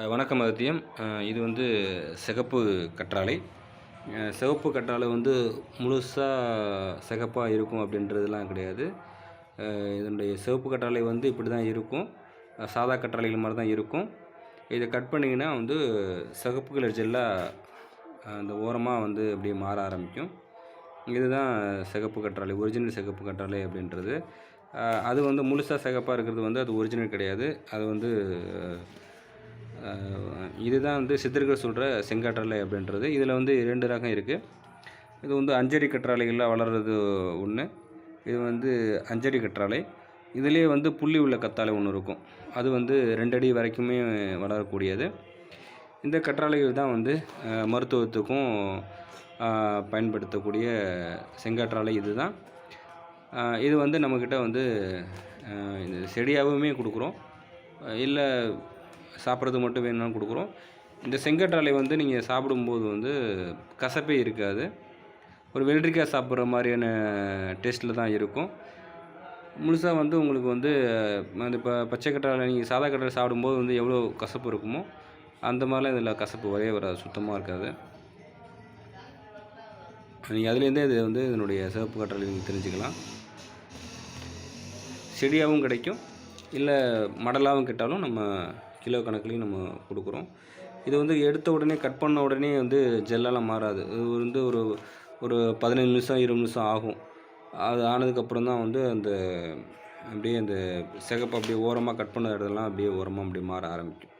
வணக்கம் அகத்தியம். இது வந்து சிகப்பு கற்றாழை. சிகப்பு சிவப்பு கற்றாழை வந்து முழுசாக சிகப்பாக இருக்கும் அப்படின்றதுலாம் கிடையாது. இதனுடைய சிவப்பு கற்றாழை வந்து இப்படி தான் இருக்கும் சாதா கற்றாழைகள் மாதிரி தான் இருக்கும். இதை கட் பண்ணிங்கன்னா வந்து சிகப்பு கலர் ஜெல்லாக அந்த ஓரமாக வந்து அப்படியே மாற ஆரம்பிக்கும். இதுதான் சிகப்பு கற்றாழை ஒரிஜினல் சிகப்பு கற்றாழை அப்படின்றது. அது வந்து முழுசாக சிகப்பாக இருக்கிறது வந்து அது ஒரிஜினல் கிடையாது. அது வந்து இதுதான் வந்து சித்தர்கள் சொல்கிற செங்காற்றலை அப்படின்றது. இதில் வந்து இரண்டு ரகம் இருக்குது இது வந்து அஞ்சரி கற்றாலைகளில் வளர்கிறது ஒன்று இது வந்து அஞ்சரி கற்றாலை இதுலேயே வந்து புள்ளி உள்ள கத்தாழை ஒன்று இருக்கும். அது வந்து ரெண்டு அடி வரைக்குமே வளரக்கூடியது. இந்த கற்றாழைகள் தான் வந்து மருத்துவத்துக்கும் பயன்படுத்தக்கூடிய செங்காற்றாலை இதுதான். தான் இது வந்து நம்மக்கிட்ட வந்து இந்த செடியாகவுமே கொடுக்குறோம். இல்லை சாப்பிட்றது மட்டும் வேணும்னாலும் கொடுக்குறோம். இந்த செங்கற்றாலை வந்து நீங்கள் சாப்பிடும்போது வந்து கசப்பே இருக்காது. ஒரு வெள்ளரிக்காய் சாப்பிட்ற மாதிரியான டேஸ்ட்டில் தான் இருக்கும். முழுசாக வந்து உங்களுக்கு வந்து அந்த இப்போ பச்சை கற்றாழை நீங்கள் சாதா கற்றாழை சாப்பிடும்போது வந்து எவ்வளோ கசப்பு இருக்குமோ அந்த மாதிரிலாம் இதில் கசப்பு வரவே வராது சுத்தமாக இருக்காது. நீங்கள் அதுலேருந்தே இது வந்து இதனுடைய சிவப்பு கற்றாழை நீங்கள் தெரிஞ்சுக்கலாம். செடியாகவும் கிடைக்கும். இல்லை மடலாகவும் கேட்டாலும் நம்ம கிலோ கணக்குலையும் நம்ம கொடுக்குறோம். இது வந்து எடுத்த உடனே கட் பண்ண உடனே வந்து ஜெல்லெல்லாம் மாறாது. இது வந்து ஒரு ஒரு பதினஞ்சு நிமிஷம் இருபது நிமிஷம் ஆகும். அது ஆனதுக்கப்புறம் தான் வந்து அந்த அப்படியே அந்த சிகப்பு அப்படியே ஓரமாக கட் பண்ண இடத்துலாம் அப்படியே ஓரமாக அப்படியே மாற ஆரம்பிக்கும்.